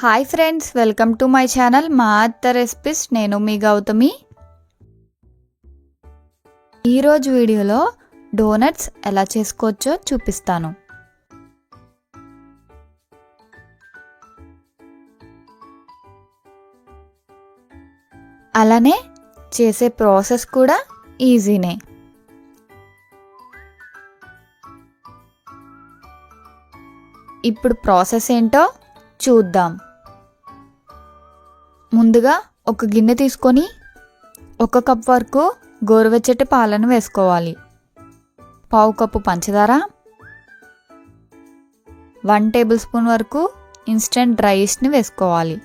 Hi friends welcome to my channel మా అత్త recipes. నేను మీ గౌతమి. ఈరోజు వీడియోలో డోనట్స్ ఎలా చేసుకోవచ్చో చూపిస్తాను. అలానే చేసే ప్రాసెస్ కూడా ఈజీనే. ఇప్పుడు ప్రాసెస్ ఏంటో చూద్దాం. ముందుగా ఒక గిన్నె తీసుకొని ఒక కప్ వరకు గోరువెచ్చటి పాలను వేసుకోవాలి. పావు కప్పు పంచదార వన్ టేబుల్ స్పూన్ వరకు ఇన్స్టెంట్ డ్రై ఈస్ట్ని వేసుకోవాలి.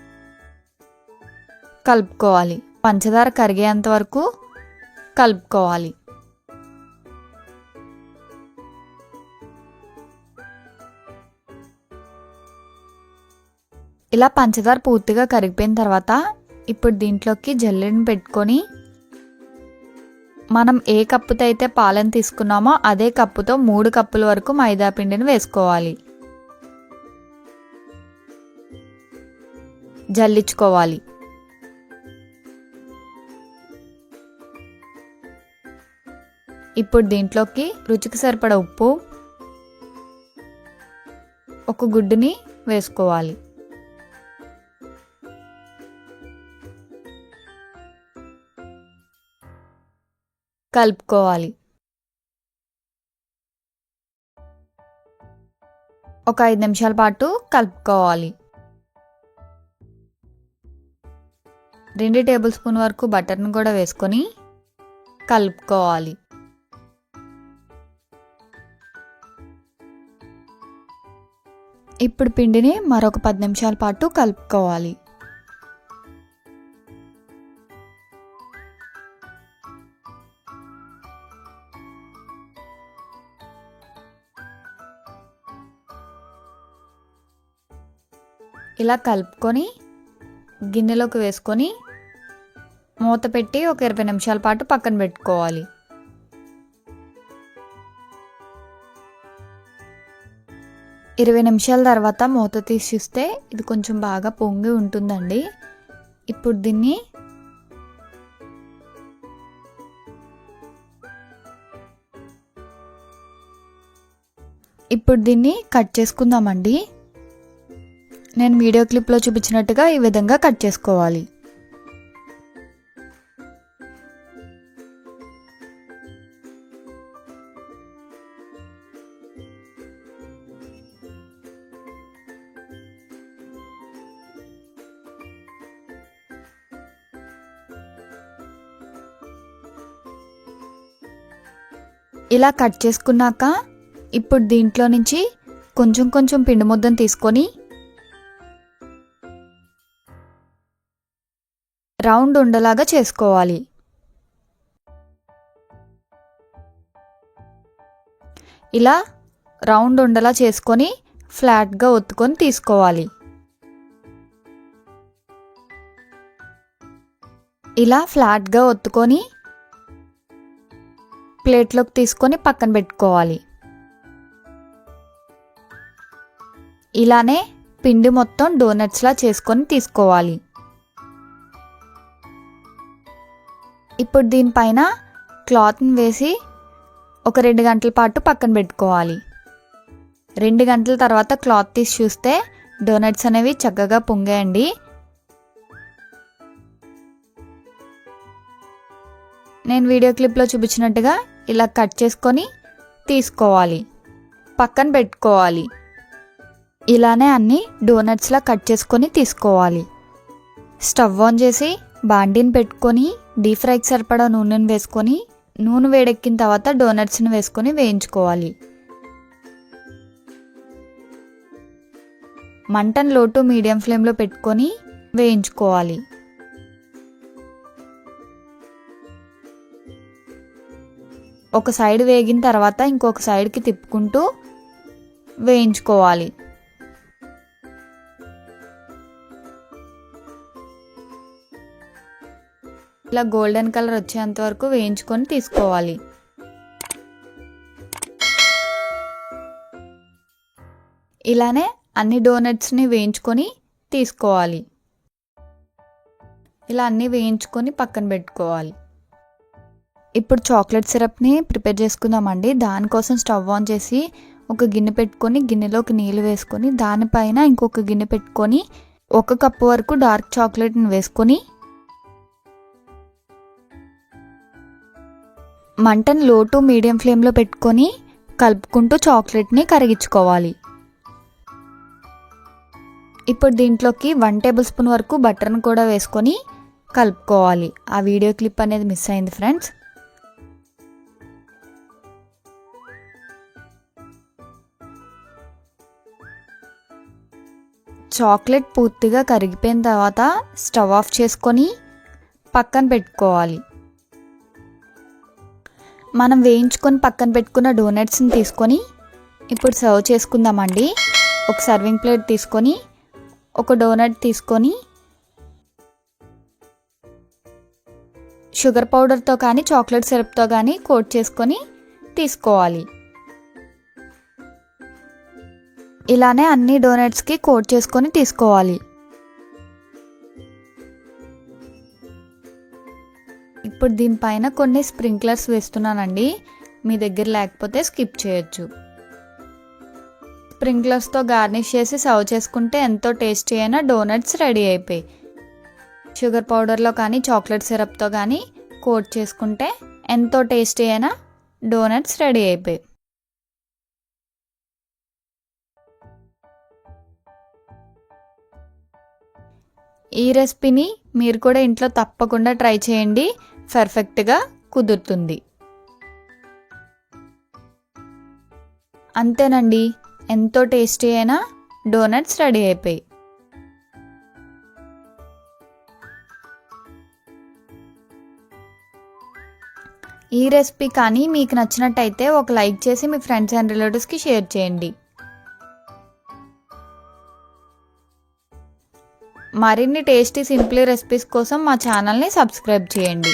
కలుపుకోవాలి. పంచదార కరిగేంత వరకు కలుపుకోవాలి. ఇలా పంచదార పూర్తిగా కరిగిపోయిన తర్వాత ఇప్పుడు దీంట్లోకి జల్లెడని పెట్టుకొని మనం ఏ కప్పుతో అయితే పాలను తీసుకున్నామో అదే కప్పుతో మూడు కప్పుల వరకు మైదా పిండిని వేసుకోవాలి. జల్లించుకోవాలి. ఇప్పుడు దీంట్లోకి రుచికి సరిపడ ఉప్పు ఒక గుడ్డుని వేసుకోవాలి. కలుపుకోవాలి. ఒక ఐదు నిమిషాల పాటు కలుపుకోవాలి. రెండు టేబుల్ స్పూన్ వరకు బటర్ని కూడా వేసుకొని కలుపుకోవాలి. ఇప్పుడు పిండిని మరొక పది నిమిషాల పాటు కలుపుకోవాలి. ఇలా కలుపుకొని గిన్నెలోకి వేసుకొని మూత పెట్టి ఒక ఇరవై నిమిషాల పాటు పక్కన పెట్టుకోవాలి. ఇరవై నిమిషాల తర్వాత మూత తీసిస్తే ఇది కొంచెం బాగా పొంగి ఉంటుందండి. ఇప్పుడు దీన్ని ఇప్పుడు దీన్ని కట్ చేసుకుందామండి. నేను వీడియో క్లిప్లో చూపించినట్టుగా ఈ విధంగా కట్ చేసుకోవాలి. ఇలా కట్ చేసుకున్నాక ఇప్పుడు దీంట్లో నుంచి కొంచెం కొంచెం పిండి ముద్దను తీసుకొని రౌండ్ ఉండలాగా చేసుకోవాలి. ఇలా రౌండ్ ఉండలా చేసుకొని ఫ్లాట్గా ఒత్తుకొని తీసుకోవాలి. ఇలా ఫ్లాట్గా ఒత్తుకొని ప్లేట్లోకి తీసుకొని పక్కన పెట్టుకోవాలి. ఇలానే పిండి మొత్తం డోనట్స్లా చేసుకొని తీసుకోవాలి. ఇప్పుడు దీనిపైన క్లాత్ని వేసి ఒక రెండు గంటల పాటు పక్కన పెట్టుకోవాలి. రెండు గంటల తర్వాత క్లాత్ తీసి చూస్తే డోనట్స్ అనేవి చక్కగా పొంగాయండి. నేను వీడియో క్లిప్లో చూపించినట్టుగా ఇలా కట్ చేసుకొని తీసుకోవాలి. పక్కన పెట్టుకోవాలి. ఇలానే అన్ని డోనట్స్లా కట్ చేసుకొని తీసుకోవాలి. స్టవ్ ఆన్ చేసి బాండీని పెట్టుకొని డీప్ ఫ్రైకి సరిపడా నూనెను వేసుకొని నూనె వేడెక్కిన తర్వాత డోనట్స్ని వేసుకొని వేయించుకోవాలి. మంటను లోటు మీడియం ఫ్లేమ్లో పెట్టుకొని వేయించుకోవాలి. ఒక సైడ్ వేగిన తర్వాత ఇంకొక సైడ్కి తిప్పుకుంటూ వేయించుకోవాలి. ఇలా గోల్డెన్ కలర్ వచ్చేంత వరకు వేయించుకొని తీసుకోవాలి. ఇలానే అన్ని డోనట్స్ని వేయించుకొని తీసుకోవాలి. ఇలా అన్నీ వేయించుకొని పక్కన పెట్టుకోవాలి. ఇప్పుడు చాక్లెట్ సిరప్ని ప్రిపేర్ చేసుకుందామండి. దానికోసం స్టవ్ ఆన్ చేసి ఒక గిన్నె పెట్టుకొని గిన్నెలోకి నీళ్ళు వేసుకొని దానిపైన ఇంకొక గిన్నె పెట్టుకొని ఒక కప్పు వరకు డార్క్ చాక్లెట్ని వేసుకొని మంటను లో టు మీడియం ఫ్లేమ్లో పెట్టుకొని కలుపుకుంటూ చాక్లెట్ని కరిగించుకోవాలి. ఇప్పుడు దీంట్లోకి వన్ టేబుల్ స్పూన్ వరకు బటర్ని కూడా వేసుకొని కలుపుకోవాలి. ఆ వీడియో క్లిప్ అనేది మిస్ అయింది ఫ్రెండ్స్. చాక్లెట్ పూర్తిగా కరిగిపోయిన తర్వాత స్టవ్ ఆఫ్ చేసుకొని పక్కన పెట్టుకోవాలి. మనం వేయించుకొని పక్కన పెట్టుకున్న డోనట్స్ని తీసుకొని ఇప్పుడు సర్వ్ చేసుకుందామండి. ఒక సర్వింగ్ ప్లేట్ తీసుకొని ఒక డోనట్ తీసుకొని షుగర్ పౌడర్తో కానీ చాక్లెట్ సిరప్తో కానీ కోట్ చేసుకొని తీసుకోవాలి. ఇలానే అన్ని డోనట్స్కి కోట్ చేసుకొని తీసుకోవాలి. ఇప్పుడు దీనిపైన కొన్ని స్ప్రింక్లర్స్ వేస్తున్నానండి. మీ దగ్గర లేకపోతే స్కిప్ చేయొచ్చు. స్ప్రింక్లర్స్తో గార్నిష్ చేసి సర్వ్ చేసుకుంటే ఎంతో టేస్టీ అయిన డోనట్స్ రెడీ అయిపోయి. షుగర్ పౌడర్లో కానీ చాక్లెట్ సిరప్తో కానీ కోట్ చేసుకుంటే ఎంతో టేస్టీ అయిన డోనట్స్ రెడీ అయిపోయి. ఈ రెసిపీని మీరు కూడా ఇంట్లో తప్పకుండా ట్రై చేయండి. పర్ఫెక్ట్గా కుదురుతుంది. అంతేనండి. ఎంతో టేస్టీ అయిన డోనట్స్ రెడీ అయిపోయి ఈ రెసిపీ కానీ మీకు నచ్చినట్టయితే ఒక లైక్ చేసి మీ ఫ్రెండ్స్ అండ్ రిలేటివ్స్కి షేర్ చేయండి. మరిన్ని టేస్టీ సింప్లీ రెసిపీస్ కోసం మా ఛానల్ని సబ్స్క్రైబ్ చేయండి.